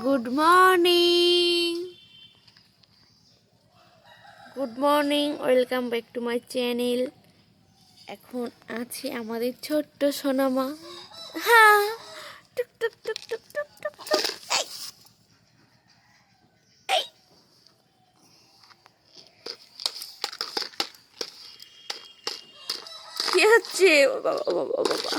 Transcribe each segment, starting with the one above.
Good morning good morning welcome back to my channel এখন আছে আমাদের ছোট্ট সোনামা। হ্যাঁ। টুক টুক টুক টুক টুক টুক টুক। কি হচ্ছে? বাবা বাবা বাবা।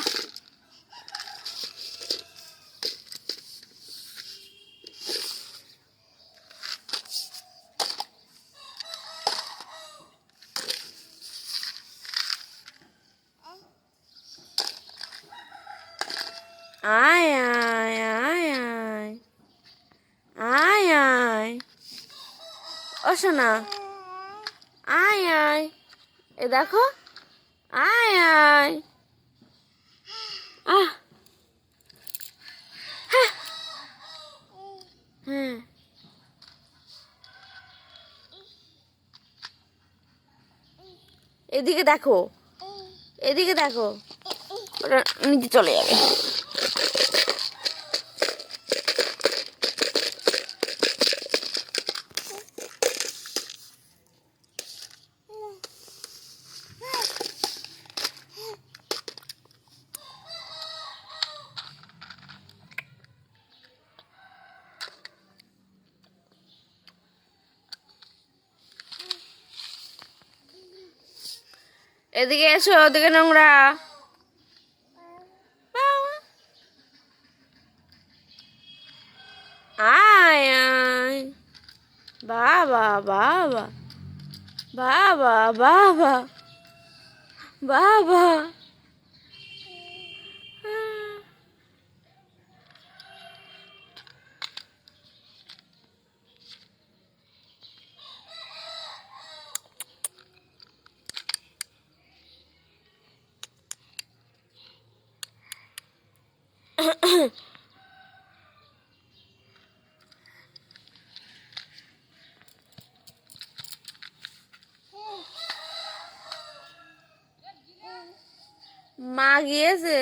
আয় আয় আয় আয় আয় আয় ও শোনা আয় আয় এ দেখো আয় আয় আহ হ্যাঁ এদিকে দেখো। এদিকে দেখো। ওটা নিচে চলে যাবে। এদিকে এসো ওদিকে নোংরা। আয় বাবা বাবা। বাবা বাবা। বাবা। মা গিয়েছে?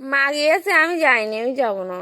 মা গিয়েছে আমি যাইনি আমি যাব না।